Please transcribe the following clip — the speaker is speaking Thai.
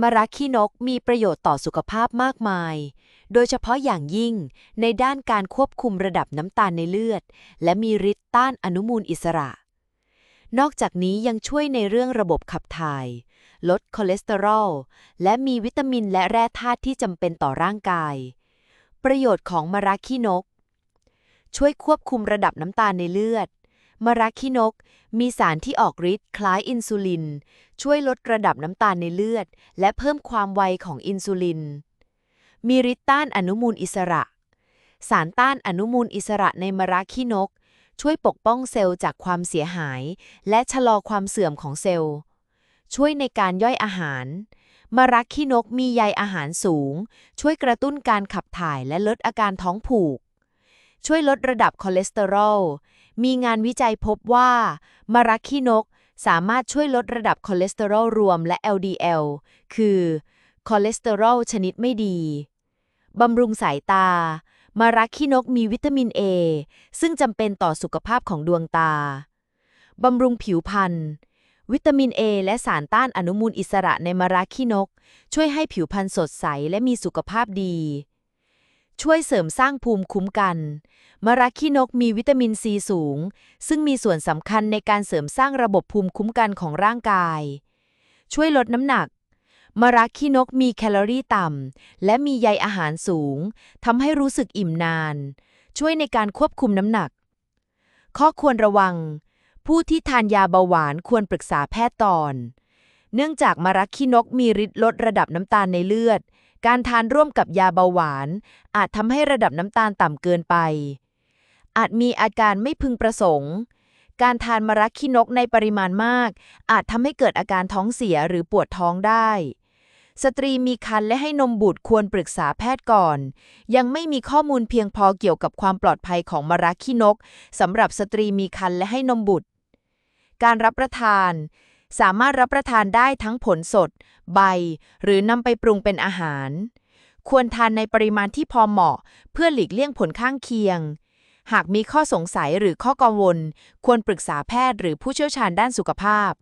มะระขี้นกมีประโยชน์ต่อสุขภาพมากมาย โดยเฉพาะอย่างยิ่งในด้านการควบคุมระดับน้ำตาลในเลือด และมีฤทธิ์ต้านอนุมูลอิสระ นอกจากนี้ยังช่วยในเรื่องระบบขับถ่าย ลดคอเลสเตอรอล และมีวิตามินและแร่ธาตุที่จำเป็นต่อร่างกาย ประโยชน์ของมะระขี้นก ช่วยควบคุมระดับน้ำตาลในเลือด มะระขี้นก มีสารที่ออกฤทธิ์คล้ายอินซูลิน ช่วยลดระดับน้ำตาลในเลือด และเพิ่มความไวของอินซูลิน มีฤทธิ์ต้านอนุมูลอิสระ สารต้านอนุมูลอิสระในมะระขี้นก ช่วยปกป้องเซลล์จากความเสียหาย และชะลอความเสื่อมของเซลล์ ช่วยในการย่อยอาหารมะระขี้นกมีใยอาหารสูง ช่วยกระตุ้นการขับถ่ายและลดอาการท้องผูก ช่วยลดระดับคอเลสเตอรอล มีงานวิจัยพบว่ามะระขี้นกสามารถช่วยลดระดับคอเลสเตอรอลรวมและ LDL คือคอเลสเตอรอลชนิดไม่ดี บำรุงสายตามะระขี้นกมีวิตามิน A ซึ่งจำเป็นต่อสุขภาพของดวงตา บำรุงผิวพรรณ วิตามิน A และสารต้านอนุมูลอิสระในมะระขี้นก ช่วยให้ผิวพรรณสดใสและมีสุขภาพดี ช่วยเสริมสร้างภูมิคุ้มกันมะระขี้นกมีวิตามินซีสูง ซึ่งมีส่วนสำคัญในการเสริมสร้างระบบภูมิคุ้มกันของร่างกาย ช่วยลดน้ำหนักมะระขี้นกมีแคลอรี่ต่ำ และมีใยอาหารสูงทำให้รู้สึกอิ่มนาน ช่วยในการควบคุมน้ำหนัก ข้อควรระวัง ผู้ที่ทานยาเบาหวานควรปรึกษาแพทย์ตอน เนื่องจากมะระขี้นกมีฤทธิ์ลดระดับน้ำตาลในเลือด การทานร่วมกับยาเบาหวาน อาจทำให้ระดับน้ำตาลต่ำเกินไป อาจมีอาการไม่พึงประสงค์ การทานมะระขี้นกในปริมาณมาก อาจทำให้เกิดอาการท้องเสียหรือปวดท้องได้ สตรีมีครรภ์และให้นมบุตรควรปรึกษาแพทย์ก่อน ยังไม่มีข้อมูลเพียงพอเกี่ยวกับความปลอดภัยของมะระขี้นกสำหรับสตรีมีครรภ์และให้นมบุตร การรับประทาน สามารถรับประทานได้ทั้งผลสด ใบ หรือนำไปปรุงเป็นอาหาร ควรทานในปริมาณที่พอเหมาะ เพื่อหลีกเลี่ยงผลข้างเคียง หากมีข้อสงสัยหรือข้อกังวล ควรปรึกษาแพทย์หรือผู้เชี่ยวชาญด้านสุขภาพ